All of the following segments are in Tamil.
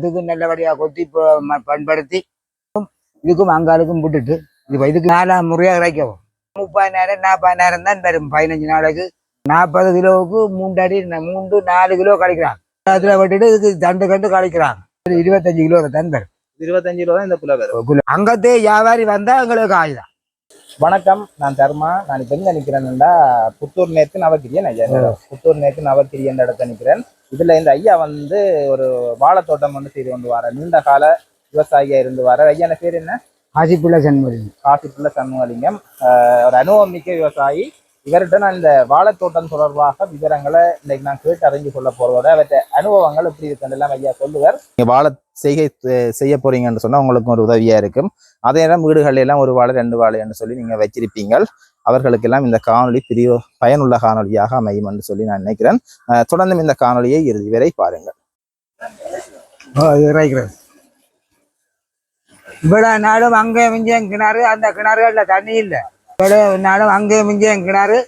இதுக்கு நல்லபடியா கொத்தி ப- ம- பண்படுத்தி இதுக்கும் அங்காளுக்கும் விட்டுட்டு இது இதுக்கு நாலாம் முறையா கிடைக்கவும் முப்பதாயிரம் நாற்பதாயிரம் தான் வரும் பதினஞ்சு நாளைக்கு. நாற்பது கிலோவுக்கு மூன்று அடி மூன்று நாலு கிலோ கிடைக்கிறாங்க அதுல விட்டுட்டு இதுக்கு தண்டு கண்டு கிடைக்கிறாங்க இருபத்தஞ்சு கிலோ தான் வரும். இருபத்தஞ்சு ரூபா தான் இந்த புல வரும். அங்கத்தே வியாபாரி வந்தா எங்களுக்கு ஆயுதம் வணக்கம் நான் தர்மா. நான் இப்ப எங்க நிக்கிறேன்னா புத்தூர் நேத்து நவக்கிரியன் ஐயா. புத்தூர் நேத்து நவக்கிரி என்ற இடத்துல நிக்கிறேன். இதுல இந்த ஐயா வந்து ஒரு வாழைத்தோட்டம் வந்து செய்து கொண்டு வர நீண்ட கால விவசாயியா இருந்து வர ஐயா என்ன பேர் என்ன? ஆசிப்புள்ள சண்முகம். காசிப்புள்ள சண்முகலிங்கம். ஒரு அனுபவம் மிக்க விவசாயி. இவர்கிட்ட நான் இந்த வாழைத்தோட்டம் தொடர்பாக விவரங்களை இன்னைக்கு நான் கேட்டு அறிஞ்சு கொள்ள போறதோட அவற்றை அனுபவங்கள் எப்படி இருக்குன்னு எல்லாம் ஐயா சொல்லுவார். நீங்க வாழை செய்கை செய்ய போறீங்கன்னு சொன்னா உங்களுக்கும் ஒரு உதவியா இருக்கும். அதே நேரம் வீடுகள் எல்லாம் ஒரு வாழை ரெண்டு வாழைன்னு சொல்லி நீங்க வச்சிருப்பீங்க அவர்களுக்கெல்லாம் இந்த காணொளி பெரிய பயனுள்ள காணொளியாக அமையும் என்று சொல்லி நான் நினைக்கிறேன். தொடர்ந்தும் இந்த காணொளியை இறுதி வரை பாருங்கள். இவ்வளோ நாளும் அங்கே மிஞ்சம் கிணறு அந்த கிணறுகள்ல தண்ணி இல்லை. இவ்வளோ நாளும் அங்கே மிஞ்சம் கிணறு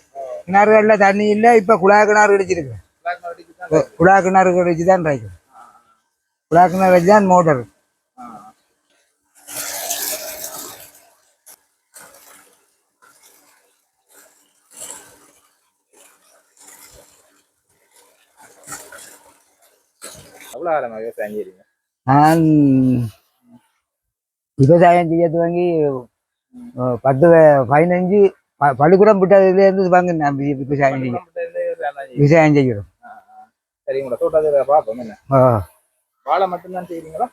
கிணறுகள்ல தண்ணி இல்லை. இப்போ குழா கிணறு இடிச்சிருக்கு. குழா கிணறு இடிச்சு தான் இறைக்கும் குழா கிணறு தான் மோட்டர் ஆழமா விவசாயம் செய்றீங்க நான் விவசாயம் செய்ய துவங்கி பத்து பதினஞ்சு பள்ளிக்கூடம் விட்டதுலேருந்து வாங்க நான் விவசாயம் செய்ய விவசாயம் செய்கிறோம் சரி உங்களை தோட்டத்தை பார்ப்போம் என்ன. வாழை மட்டும்தான் செய்றீங்களா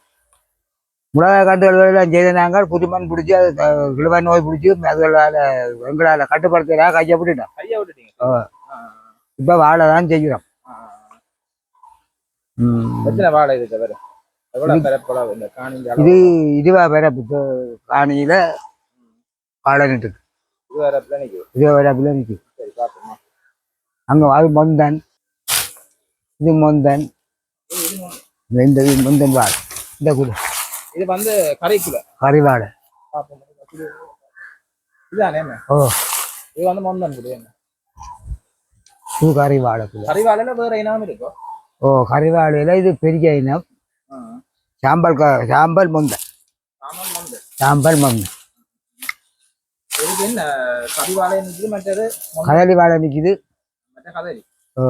மிளகாய் காட்டுகள் எல்லாம் செய்த நாங்கள் புதுமண் பிடிச்சி அது க- கிழவன் நோய் பிடிச்சி அதுகளால் எங்களால் கட்டுப்படுத்தலாம் கையை விட்டுட்டோம் கையா விட்டுட்டீங்க இப்போ வாழை தான் செய்கிறோம். எத்தனை வாழை இது தவிர எவ்வளவு பரப்பளவு இந்த காணிங்க இது இதுவா வேற காணியில் வாழை நட்டுக்கு இது பிள்ளைக்கு இதுவா வேற பிள்ளை நிற்கும் சரி பார்ப்போமா. அங்கே அது மொந்தன். இது மொந்தன். இந்த இது மொந்தன் வாழை. இந்த கூட. இது வந்து கரைக்குல. கறி வாழை. இது- இதுதானே? ஓ. இது வந்து மொந்தன் குடி என்ன? இது கறி வாழை கூட. கறிவாழையில வேற இனம் இருக்கும் ஓ கறி வாழையில் இது பெரிய இனம். சாம்பல் க சாம்பல் மொந்தன் சாம்பல் மொந்தன், கதலி வாழை நிற்கிது ஓ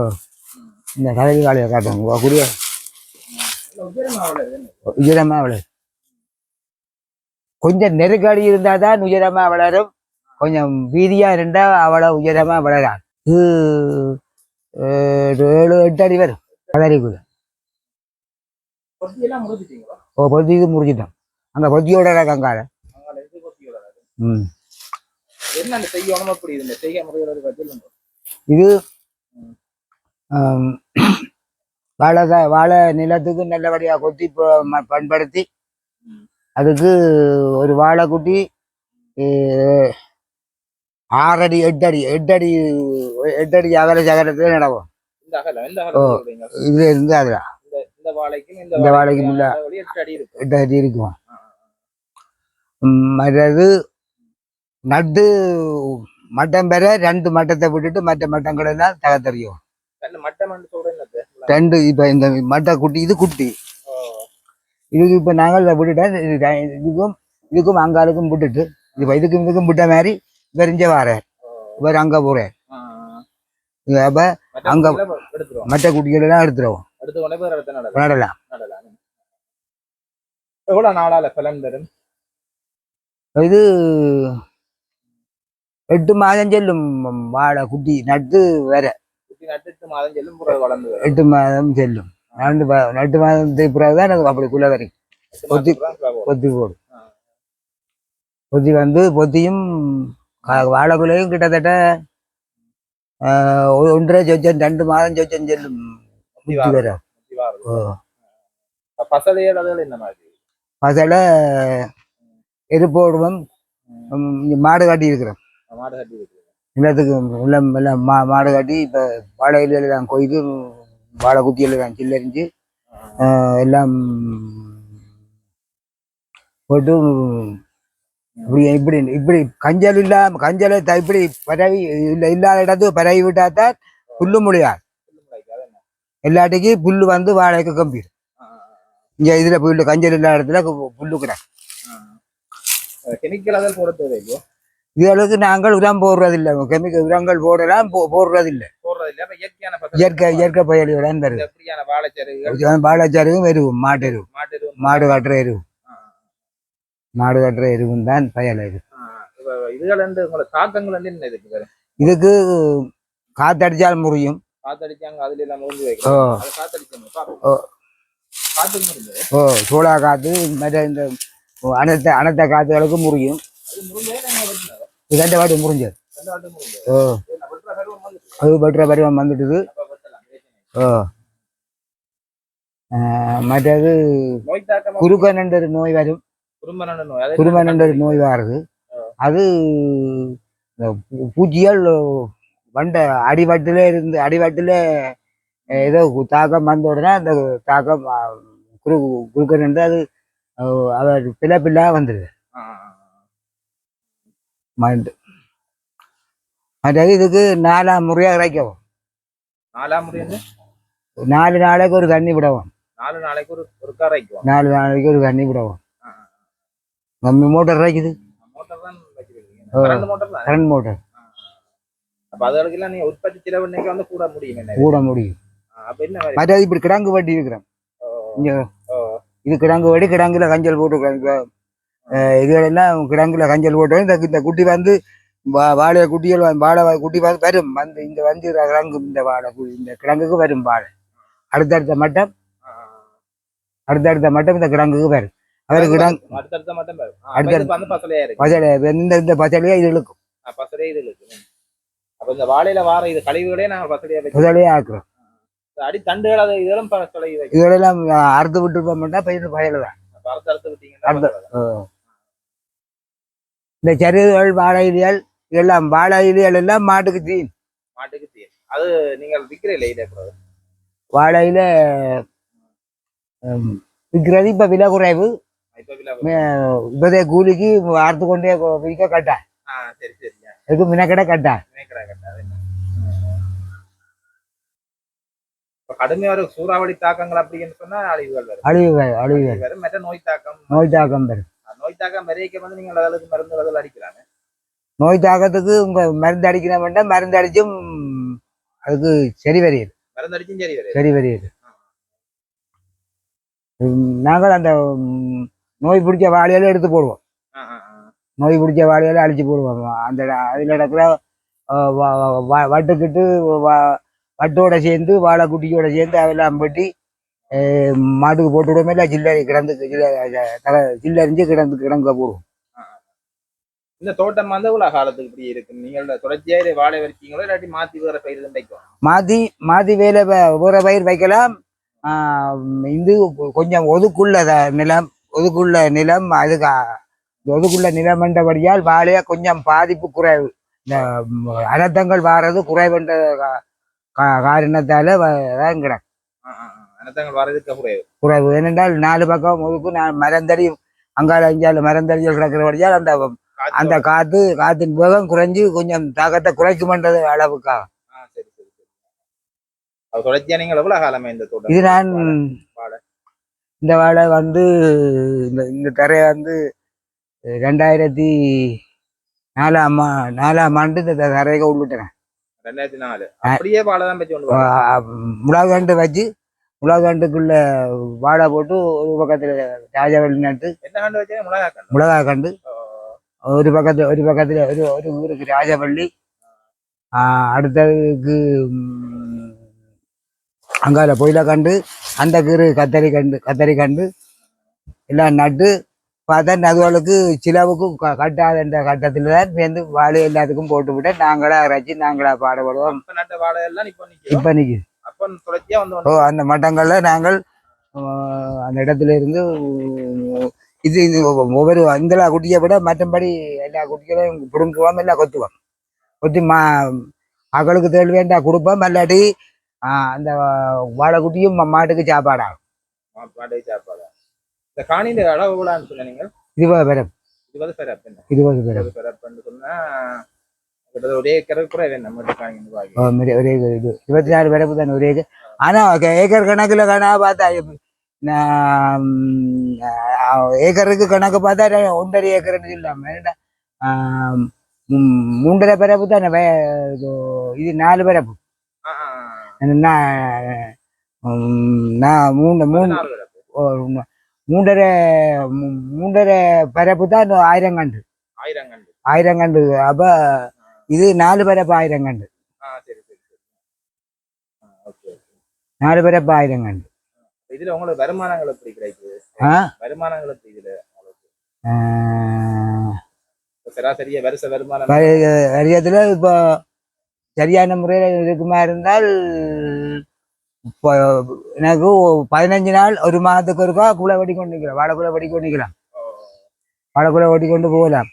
இந்த கதலி வாழையை காட்டுங்க கூடிய. உயரமா? உயரமாக வளரும் கொஞ்சம் நெருக்கடி இருந்தால் தான் உயரமாக வளரும். கொஞ்சம் வீதியாக இருந்தால் அவ்வளோ அஹ், ஒரு ஏழு எட்டு அடி வரும். முடிச்சிட்டீங்களா ஓ பொதிக்கு முடிச்சிட்டோம் அந்த பொதியோட கங்கால ம். இது வாழை வாழை நிலத்துக்கு நல்லபடியாக கொத்தி ப- ம- பண்படுத்தி அதுக்கு ஒரு வாழைக்குட்டி ஆறடி எட்டடி எட்டடி எட்டடி அகல சகலத்தில் நடக்கும். அகலம் இந்த அதுல இந்த வாழைக்கும் இந்த வாழைக்கும் எட்டு அடி இருக்கும். மற்றது நட்டு மட்டம் பெற ரெண்டு மட்டத்தை விட்டுட்டு மற்ற தகத்தறியும். மட்டம் சொல்றேன் என்னது? ரெண்டு இப்ப இந்த மட்டை குட்டி இது குட்டி. இதுக்கு இப்ப நாங்கள் இதை விட்டுட்டேன் இது இதுக்கும் இதுக்கும் அங்காளுக்கும் விட்டுட்டு இப்ப இதுக்கும் இதுக்கும் விட்ட மாதிரி வெறிஞ்ச வாரேன் இவர் அங்க. இது அப்ப அங்க- மற்ற குட்டிகள் எல்லாம் எடுத்துருவோம் நடலாம். எவ்வளவு நாளால பலன் தரும்? இது எட்டு மாதம் செல்லும் வாழை குட்டி நட்டு வரும். எட்டு மாதம் செல்லும். ரெண்டு மா- எட்டு மாதத்துக்கு பிறகுதான் அது அப்படி குள்ள வரைக்கும் தான் வரும். பொத்தி போடும். பொத்தி வந்து பொத்தியும் வாழைக்குலையும் கிட்டத்தட்ட ஒன்றரை சொச்சம் ரெண்டு மாதம் சொச்சம் செல்லும் வரும். அதில் எருப்போடுவோம் மாடு கட்டி இருக்கிறோம் நிலத்துக்கு எல்லாம் எல்லாம் மா மாடு கட்டி இப்போ வாழை எல்லாம் கொய்து வாழை குத்தியில் தான் சில்லரிஞ்சு எல்லாம் போட்டு இப்படி இப்படி இப்படி கஞ்சல் இல்லாம கஞ்சலை இப்படி பரவி இல்ல இல்லாத இடத்துக்கு பரவி விட்டா தான் புல்லு முடியாது? எல்லாட்டுக்கும் புல்லு வந்து வாழைக்கு கம்பி. இங்க இதுல புல்லு கஞ்சல் இல்லாத இடத்துல புல்லு கிடக்கு. தேவையோ இதுகளுக்கு நாங்கள் உரம் போடுறதில்லை. கெமிக்கல் உரங்கள் போடலாம் போடுறதில்லை. இயற்கை இயற்கை பயிர்களுடன் வருது. பாலாச்சாரியும் எருவும் மாட்டு எருவு மாட்டு எருவு, மாடு கட்டுற எருவு ஆ, மாடு கட்டுற எருவும் தான் பயல் இது இதுகள் வந்து உங்களை தாக்கங்கள் வந்து என்ன இருக்கு இதுக்கு காத்தடிச்சால் முறியும். காத்தடிச்சாங்க அதுல எல்லாம் முடிஞ்சு வைக்கிறோம் காத்தடிச்சாங்க ஓ. சோளா காத்து மற்ற இந்த அனைத்த அனைத்த காத்துகளுக்கு முறியும். ரெண்டு வாட்டி முறிஞ்சது. ஓ. அது பற்ற பருவம் வந்துட்டுது. ஓ. மற்றது தாக்கம் குறுக்கனண்டர் நோய் வரும். குறும்பனோட நோய். வருது. அது இந்த பூ- பூச்சிகள் வண்ட அடிவட்டில இருந்து அடிவட்டில ஏதோ தாக்கம் வந்த உடனே அந்த தாக்கம் ஆ, குறு குறுக்கனண்டு அது அவர் பிள்ளை பிள்ளை வந்துடுது. மண்டு மற்றது இதுக்கு நாலாம் முறையாக இறைக்கவும். நாலாம் முறை நாலு நாளைக்கு ஒரு தண்ணி விடவும். நாலு நாளைக்கு ஒரு நாலு நாளைக்கு ஒரு தண்ணி விடவும். நம்ம மோட்டர் ஓ. Current motor. கூட முடியும் மற்றது இப்படி கிடங்கு வட்டி ஓ. இது கிடங்கு வடி கிடங்குல கஞ்சல் போட்டுருக்கோம் இப்போ இதுகளெல்லாம் கிடங்குல கஞ்சல் போட்டு இந்த இந்த குட்டி வந்து வா- வாழை குட்டிகள் வாழை குட்டி வந்து வரும். வந்து இந்த வந்து கிடங்கு இந்த வாழை இந்த கிடங்குக்கு வரும் வாழை. அடுத்தடுத்த மட்டம். அடுத்தடுத்த மட்டம் இந்த கிடங்குக்கு வரும். அப்ப இது வந்து பசலையா இந்த இந்த பசலையே இது இழுக்கும். பசலையே இது இருக்கு அப்ப இந்த வாழையில வார இது கழிவுகளே நாங்க பசலையா பசலையே ஆக்குறோம். அடி தண்டுகள் அது இதெல்லாம் இதுகளெல்லாம் அறுத்து விட்டு போக பயிர் பயல தான் அடுத்த- தான். இந்த சருகுகள் வாழை இலைகள் இதெல்லாம் வாழை இலைகள் எல்லாம் மாட்டுக்கு தீ மாட்டுக்கு தீர் அது நீங்கள் விக்கிற இல்லை வாழையில விற்கிறது இப்ப விலை குறைவு. இப்ப விலை இப்போதே கூலிக்கு அறுத்து கொண்டே விற்க கட்டா. இதுக்கு மினக்கடை கட்டா. கடுமையா ஒரு சூறாவளி தாக்கங்கள் அப்படின்னு சொன்னா அழிவுகள் வரும். அழிவு வே- அழிவு அழிவு வரும். மற்ற நோய் தாக்கம். நோய் தாக்கம் பெறும் நோய் தாக்கம் விரைக்க வந்து நீங்கள் அதற்கு மருந்துகள் அடிக்கிறாங்க. நோய் தாக்கத்துக்கு உங்க மருந்து அடிக்கிற வேண்டாம் மருந்து அடிச்சும் அதுக்கு சரி வரையுது. மருந்து அடிச்சும் சரி வரும் சரி வரையுது. நாங்கள் அந்த நோய் பிடிச்ச வாழையில எடுத்து போடுவோம். நோய் பிடிச்ச வாழையில அழிச்சு போடுவோம். அந்த அதில் நடக்கிற வட்டுக்கிட்டு வட்டோட சேர்ந்து வாழை குட்டியோட சேர்ந்து அதெல்லாம் வெட்டி மாட்டுக்கு போட்டு விடுவோம். இல்லை சில்லறை கிடந்து சில்லறிஞ்சு கிடந்து கிடங்க போடுவோம். இந்த தோட்டம் வந்து இவ்வளவு காலத்துக்கு இப்படி இருக்கு? நீங்கள் தொடர்ச்சியா இதை வாழை வச்சீங்களோ இல்லாட்டி மாத்தி வேற பயிர் தான் வைக்கும் மாற்றி மாற்றி வேலை வேற பயிர் வைக்கலாம். இது கொஞ்சம் ஒதுக்குள்ள நிலம். ஒதுக்குள்ள நிலம் அதுக்கு ஒதுக்குள்ள நிலம் என்றபடியால் வாழையா கொஞ்சம் பாதிப்பு குறைவு. இந்த அனர்த்தங்கள் வாரது குறைவென்ற காரணத்தால தான் கிடக்கு குறைவு. ஏனென்றால் நாலு பக்கம் ஒதுக்கு நான் மரந்தடி அங்கால அஞ்சால மரந்தடிகள் கிடக்கிறபடியால் அந்த அந்த காத்து காத்தின் வேகம் குறைஞ்சு கொஞ்சம் தாக்கத்தை குறைக்குமென்றது அளவுக்காக இது நான். இந்த வாழை வந்து இந்த இந்த தரையை வந்து ரெண்டாயிரத்தி நாலாம் நாலாம் ஆண்டு இந்த தரையை உள்ளிட்டேன். ரெண்டாயிரத்தி நாலு. அப்படியே வாழை தான் வச்சு கொண்டு வரோம். முளாகாண்டு வச்சு முளாகாண்டுக்குள்ள வாழை போட்டு ஒரு பக்கத்துல நட்டு என்ன கண்டு வச்சா? மிளகா கண்டு. ஒரு பக்கத்துல ஒரு பக்கத்துல ஒரு ஒரு ஊருக்கு ராஜவள்ளி அடுத்ததுக்கு அங்கால பொயில கண்டு அந்த கீரு கத்தரி கண்டு கத்தரி கண்டு எல்லாம் நட்டு பார்த்தா அதுகளுக்கு சிலவுக்கு க- கட்டாத கட்டத்தில் தான் சேர்ந்து வாழை எல்லாத்துக்கும் போட்டு விட்டு நாங்களா அரைச்சி நாங்களா பாடுபடுவோம். இப்ப நிக்கும் இப்போ நிற்கி அப்ப தொடர்ச்சியா வந்து ஓ அந்த மட்டங்களில் நாங்கள் அந்த இடத்துல இருந்து இது இது ஒவ்வொரு இந்த குட்டியை விட மற்றபடி எல்லா குட்டிகளையும் பிடுங்குவோம் எல்லாம் கொத்துவோம். கொத்தி மா அகளுக்கு தேள் வேண்டா கொடுப்போம் இல்லாட்டி அந்த வாழைக்குட்டியும் மாட்டுக்கு சாப்பாடாகும். மாட்டை சாப்பாடு? இந்த காணியில அளவு விழான்னு சொன்ன நீங்கள் இருபது பேரம். இருபது பேர் என்ன? இருபது பேரம். இருபது பேர் அப்படின்னு சொன்னா கிட்டத்தட்ட ஒரே ஒரே இது இருபத்தி நாலு பிறப்பு தானே ஒரே ஆனா ஏக்கர் கணக்குல காணா பார்த்தா ஏக்கருக்கு கணக்கு பார்த்தா ஒன்றரை ஏக்கர்னு இல்லாம என்னடா, ஆஹ், ம், மூன்றரை பரப்பு தானே இது நாலு ஆ. நான் மூணு மூணு மூன்றரை மூன்றரை பரப்பு தான் ஆயிரம் கண்டு ஆயிரம் கண்டு அப்ப இது நாலு பரப்பு ஆயிரம் கண்டு. நாலு பரப்பு ஆயிரம் கண்டு இதுல உங்களுக்கு வருமானங்கள் எப்படி கிடைக்குது? வருமானங்கள் எப்படி இதுல? சராசரியா வருஷ வருமானம் இப்போ சரியான முறையில் இருக்குமா இருந்தால் இப்போ எனக்கு பதினஞ்சு நாள் ஒரு மாதத்துக்கு ஒருக்கா குலை வெட்டி கொண்டு நிற்கலாம் வாழைக்குலை வெட்டி கொண்டு நிற்கலாம் வாழைக்குலை வெட்டி கொண்டு போகலாம்.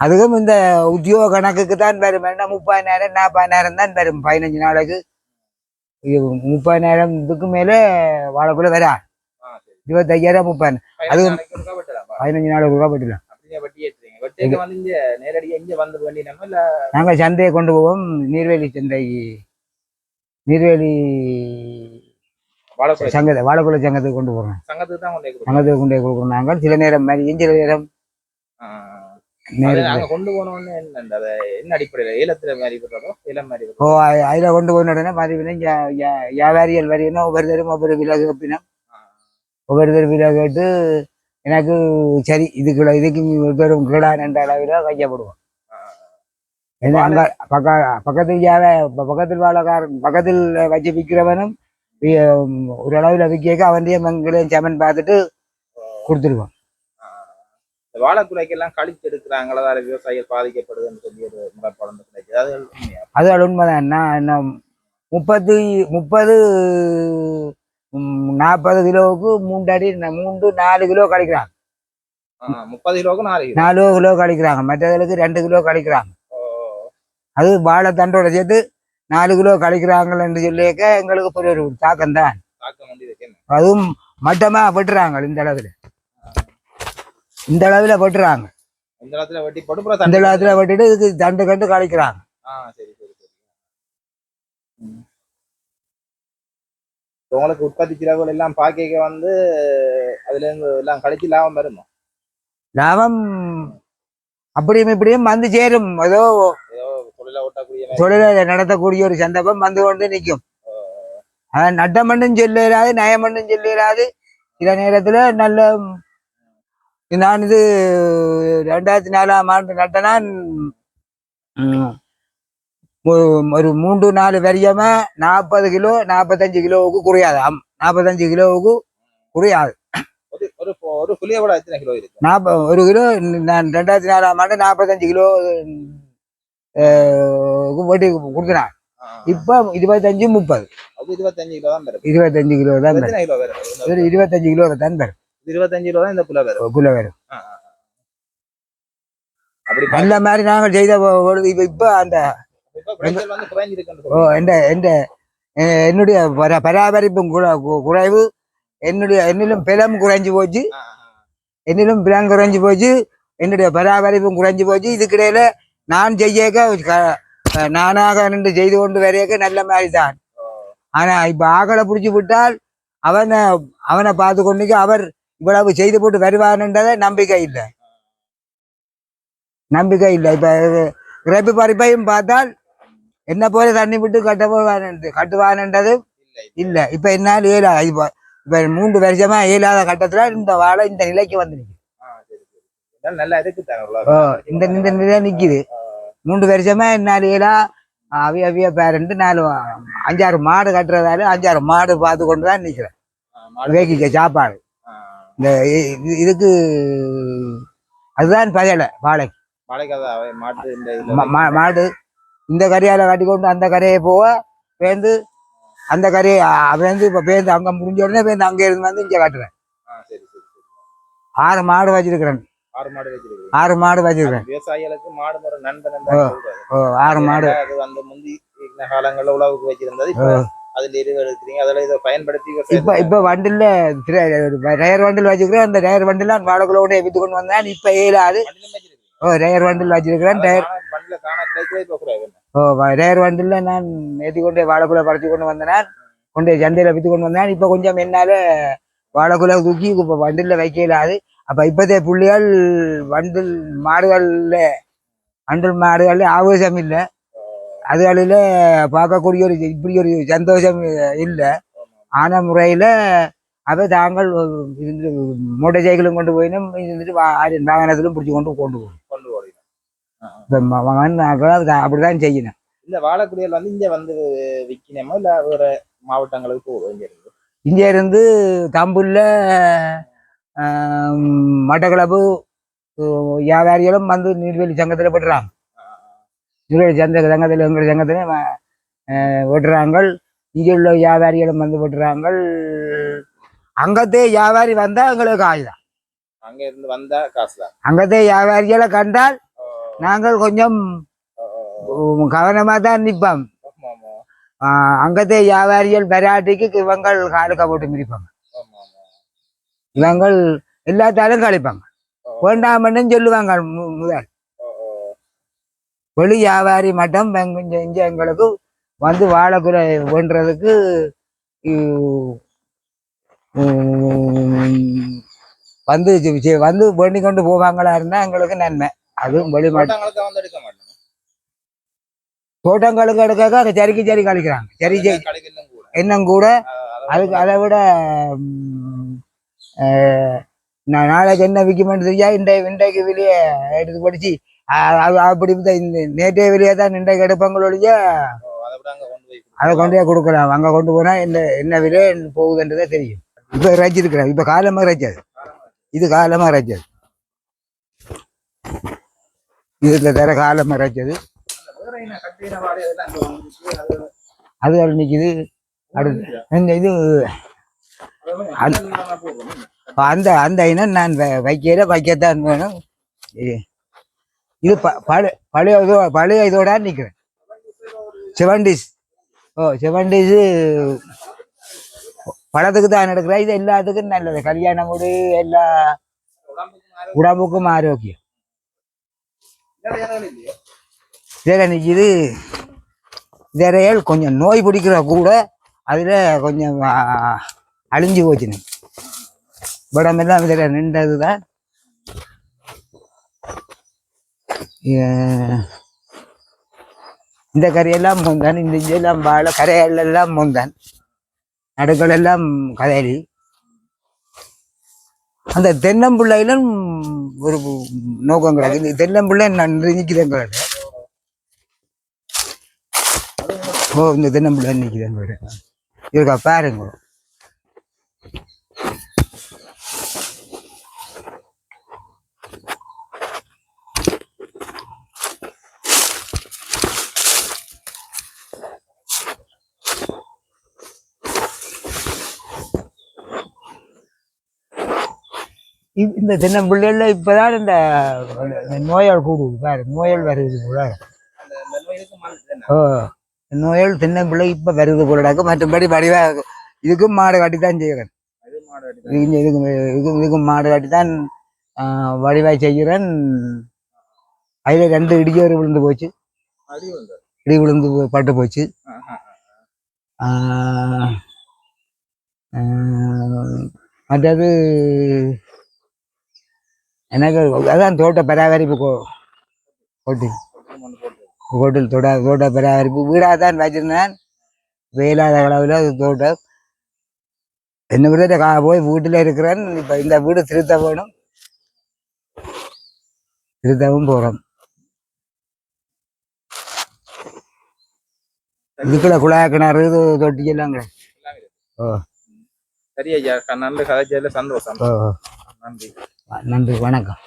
அதுக்கும் இந்த உத்தியோக கணக்குக்கு தான் வரும். என்ன முப்பதாயிரம் நாற்பதாயிரம் தான் வரும். பதினஞ்சு நாளைக்கு. இது முப்பதாயிரத்துக்கு மேலே வாழைக்குலை வரா இருபத்தையாயிரம் முப்பது பதினஞ்சு நாளைக்கு ஒருக்கா வெட்டலாமா? பதினஞ்சு நாளைக்கு ஒருக்கா போட்டுக்கலாம் நாங்கள் சந்தையை கொண்டு போவோம். நீர்வேலி சந்தை நீர்வேலி சங்கத்தை வாழைக்குலை சங்கத்துக்கு கொண்டு போகிறோம் சங்கத்துக்கு தான் கொண்டு போய் கொடுக்குறோம் நாங்கள் சில நேரம் மாதிரி சில நேரம் கொண்டு போனோம்னு என்ன அடிப்படையில? ஏலத்துல மாதிரி ஏலம் மாதிரி ஓ அதில் கொண்டு போன உடனே வியாபாரிகள் வரையினா ஒவ்வொரு தரும் ஒவ்வொரு விலை ஒவ்வொரு தரும் விலை கேட்டு எனக்கு சரி இதுக்குள்ள இதுக்கு பெரும் கீழான என்ற அளவில் கையப்படுவோம். அங்கே பக்க பக்கத்தில் வியாப பக்கத்தில் வாழக்காரன் பக்கத்தில் வச்சு விற்கிறவனும் ஒரு அளவில் விற்க அவன்றைய மங்களையும் சமன் பார்த்துட்டு வாழைக்குலைக்கு எல்லாம் கழிச்சு எடுக்கிறாங்களா? அதால விவசாயிகள் பாதிக்கப்படுதுன்னு சொல்லி ஒரு முறைப்பாடு அது அது உண்மைதான். நான் என்ன முப்பது நாற்பது கிலோவுக்கு ந- மூன்று நாலு கிலோ கழிக்கிறாங்க ஆ, முப்பது கிலோவுக்கு நாலு கிலோ. நாலு கிலோ கழிக்கிறாங்க மற்றதுக்கு ரெண்டு கிலோ கழிக்கிறாங்க ஓ, அது வாழைத்தண்டோட சேர்த்து நாலு கிலோ கழிக்கிறாங்கன்னு சொல்லியிருக்க எங்களுக்கு பெரிய ஒரு தாக்கம் தான். அதுவும் மட்டமா வெட்டுறாங்க இந்த அளவில். இந்த அளவில் வெட்டுறாங்க. இந்த அளவில் வெட்டிட்டு இதுக்கு தண்டு கண்டு கழிக்கிறாங்க ஆ சரி சரி சரி ம். இப்ப உங்களுக்கு உற்பத்தி செலவுகள் எல்லாம் பாக்கைக்கு வந்து அதுல இருந்து எல்லாம் கழிச்சு லாபம் வருமா? லாபம் அப்படியும் இப்படியும் வந்து சேரும். ஏதோ ஏதோ தொழில நடத்தக்கூடிய ஒரு சந்தர்ப்பம் வந்து கொண்டு நிற்கும். அதான் நட்டம் மட்டும் சொல்லிடாது நயம் மட்டும் சொல்லிடாது சில நேரத்துல நல்ல நான் இது ரெண்டாயிரத்தி நாலாம் ஆண்டு நட்டனா ம், ஒரு- மூன்று நாலு வரியமா நாற்பது கிலோ நாற்பத்தஞ்சு கிலோவுக்கு குறையாது. நாற்பத்தஞ்சு கிலோவுக்கு குறையாது. ஒரு கிலோ இருக்கு? நாற்ப ஒரு கிலோ நான் ரெண்டாயிரத்தி நாலாம் ஆண்டு நாற்பத்தஞ்சு கிலோ வெட்டி கொடுத்துனான் இப்போ இருபத்தஞ்சு முப்பது. இருபத்தஞ்சு கிலோ தான் இருபத்தஞ்சு கிலோ தான் வரும். இருபத்தஞ்சு கிலோ தான் வரும். இருபத்தஞ்சு கிலோ தான் இந்த புல வரும். குள்ள வரும். அந்த மாதிரி நாங்கள் செய்த இப்ப அந்த என்னுடைய பர- பராமரிப்பும் குறைவு. என்னுடைய என்னிலும் பிலம் குறைஞ்சு போச்சு. என்னிலும் பிலம் குறைஞ்சு போச்சு. என்னுடைய பராமரிப்பும் குறைஞ்சு போச்சு. இதுக்கிடையில நான் செய்யக்க நானாக நின்று செய்து கொண்டு வரையக்க நல்ல மாதிரி தான் ஆனா இப்ப ஆக்களை பிடிச்சி விட்டால் அவனை அவனை பார்த்து கொண்டு அவர் இவ்வளவு செய்து போட்டு வருவான்ன்றதை நம்பிக்கை இல்லை. நம்பிக்கை இல்லை. இப்ப இறப்பு பறிப்பையும் பார்த்தால் என்ன போல தண்ணி விட்டு கட்ட கட்டுவான்ன்றது இல்லை இல்ல இப்ப என்னால் இயலா இப்ப இப்ப மூன்று வருஷமா இயலாத கட்டத்துல இந்த வாழை இந்த நிலைக்கு வந்து இந்த இந்த நிலை நிக்குது மூன்று வருஷமா என்னால் இயலா அவிய அவிய பேரண்ட் நாலு அஞ்சாறு மாடு கட்டுறதால அஞ்சாறு மாடு பார்த்து கொண்டு தான் நிக்கிறேன் வேக்கிக்க சாப்பாடு இந்த இதுக்கு அதுதான் பயலை வாழை வாழைக்காய் தான், அவை மாட்டு இந்த இதுல மா- மா- மாடு இந்த கரையால கட்டி கொண்டு அந்த கரையை போக பேந்து அந்த கரையை பேந்து இப்ப பேந்து அங்க முடிஞ்ச உடனே பேந்து அங்க இருந்து வந்து இங்க காட்டுறேன். ஆறு மாடு வச்சிருக்கிறேன். ஆறு மாடு வச்சிருக்கு ஆறு மாடு வச்சிருக்கிறேன். விவசாயிகளுக்கு மாடு ஒரு நண்பன். ஓ, ஆறு மாடு. அது வந்து முந்தி காலங்கள்ல உழவுக்கு வச்சிருந்தது இப்ப அதுல இருவு எடுக்கிறீங்க அதுல இதை பயன்படுத்தி இப்ப இப்ப வண்டில ரயர் வண்டில் வச்சிருக்கிறேன். அந்த ரயர் வண்டில வாழைக்குள்ள வித்து கொண்டு வந்தேன். இப்ப ஏழாது வண்டிலும். ஓ ரயர் வண்டில் வச்சிருக்கிறேன். டயர் ஓ ரயர் வண்டில நான் ஏற்றி கொண்டு வாழைக்குள்ள படைத்து கொண்டு வந்தேன் கொண்டு போய் சந்தையில வித்து கொண்டு வந்தேன் இப்ப கொஞ்சம் என்னால வாழைக்குள்ள தூக்கி இப்ப வண்டில வைக்க அப்ப இப்பதே பிள்ளைகள் வண்டில் மாடுகள்ல வண்டில் மாடுகள்ல ஆவேசம் இல்லை. அதுகளில் பார்க்கக்கூடிய ஒரு இப்படி ஒரு சந்தோஷம் இல்லை. ஆன முறையில அதை தாங்கள் இருந்து மோட்டர் சைக்கிளும் கொண்டு போயினும் இருந்துட்டு வாகனத்திலும் பிடிச்சி கொண்டு கொண்டு போகணும் கொண்டு ஓடிடும் இப்போ மகன் அப்படிதான் செய்யணும். இந்த வாழைக்குடியல் வந்து இங்க வந்து விக்கணுமோ? இல்ல வேற மாவட்டங்களுக்கு போகும் இங்க இருந்து இங்க இருந்து தம்புல்ல மட்டக்களப்பு வியாபாரிகளும் வந்து நீர்வேலி சங்கத்தில் விடுறாங்க. நீர்வேலி சந்த சங்கத்தில் எங்கள் சங்கத்தில் விடுறாங்க. இங்கே உள்ள வியாபாரிகளும் வந்து விடுறாங்க. அங்கத்தே வியாபாரி வந்தா எங்களுக்கு ஆயுதம் அங்க இருந்து வந்தா காசு தான். அங்கத்தே வியாபாரிகளை கண்டால் நாங்கள் கொஞ்சம் கவனமாக தான் நிற்போம். அங்கத்தை ஆஹ் வியாபாரிகள் பெராட்டிக்கு இவங்கள் காலுக்க போட்டு மிதிப்பாங்க இவங்கள் எல்லாத்தாலும் கழிப்பாங்க. வேண்டாமன்னு சொல்லுவாங்க முதல். வெளி வியாபாரி மட்டும் இங்கே எங்களுக்கு வந்து வாழைக்குறை வேண்டதுக்கு வந்து வந்து வேண்டி கொண்டு போவாங்களா இருந்தா எங்களுக்கு நன்மை. அதுவும் வெளி மாட்டு தோட்டங்களுக்கு எடுக்க எடுக்க சரிக்கு சரி கழிக்கிறாங்க. சரி இன்னும் கூட. அதுக்கு அதை விட நான் நாளைக்கு என்ன விற்குமென்னு தெரியா இன்றை இன்றைக்கு வெளியே எடுத்து படிச்சு அது அப்படி நேற்றைய வெளியே தான் இன்றைக்கு எடுப்பாங்களொழிய அதை கொண்டு போய் அதை கொடுக்கலாம். அங்கே கொண்டு போனால் என்ன என்ன விலை போகுதுன்றதே தெரியும். இப்போ இறைச்சிருக்கிறேன் இப்போ காலமாக இறைச்சாது இது காலமாக இறைச்சது இதில் தர காலம் இறைச்சது வேற அது அது நிற்கிது அடுத்து இந்த இது அந்த அந்த இனம் நான் வ- வைக்கத்தான் வேணும். இது ப- பழைய பழைய இதோ பழைய இதோட நிற்கிறேன் செவன்டிஸ் ஓ செவன்டிஸு பழத்துக்கு தான் எடுக்கிறேன். இது எல்லாத்துக்கும் நல்லது. கல்யாண முடி எல்லா உடம்புக்கும் ஆரோக்கியம். இதில் நிற்கிது விரையல் கொஞ்சம் நோய் பிடிக்கிற கூட அதில் கொஞ்சம் அழிஞ்சு போச்சுன்னு உடம்பெல்லாம் இதில் நின்றது தான் இந்த கரையெல்லாம் முந்தான் இந்த இதெல்லாம் வாழை கரைகள் எல்லாம் முந்தான் நடுக்கலெல்லாம் கதையலி அந்த தென்னம்பிள்ளையிலும் ஒரு நோக்கம் கிடையாது இந்த தென்னம்பிள்ளை நான் நிற்கிறேன் ஓ இந்த தென்னம்பிள்ளை நிற்கிறேன் இருக்கா பாருங்க. இந்த இந்த பிள்ளைகள்ல இப்பதான் இந்த நோயால் கூடுது பாரு நோயால் வருது போல. அந்த அந்த நோய்க்கு மாறு ஓ நோயால் இப்ப வருது போலடாக்க மற்றபடி வடிவா இதுக்கும் மாடு காட்டி தான் செய்கிறேன் இதுக்கும் இதுக்கும் இதுக்கும் மாடு காட்டி தான் வடிவாய் செய்கிறேன். அதுல ரெண்டு இடியோறு விழுந்து போச்சு. இடி விழுந்து பட்டு போச்சு. மற்றது எனக்கு அதான் தோட்ட பராமரிப்பு போட்டு கோட்டில். தோட்ட தோட்ட பராமரிப்பு. வீடாக தான் வச்சிருந்தேன். வெயிலாத அளவில் அது தோட்டம். என்ன விட கா போய் வீட்டில் இருக்கிறேன். இப்போ இந்த வீடு திருத்த வேணும் திருத்தவும் போகிறோம் இதுக்குள்ள குழாய் கிணறு இது தொட்டி இருக்கு. ஓ சரி ஐயா நன்றி. கதைச்சதுல சந்தோஷம். நன்றி. நன்றி வணக்கம்.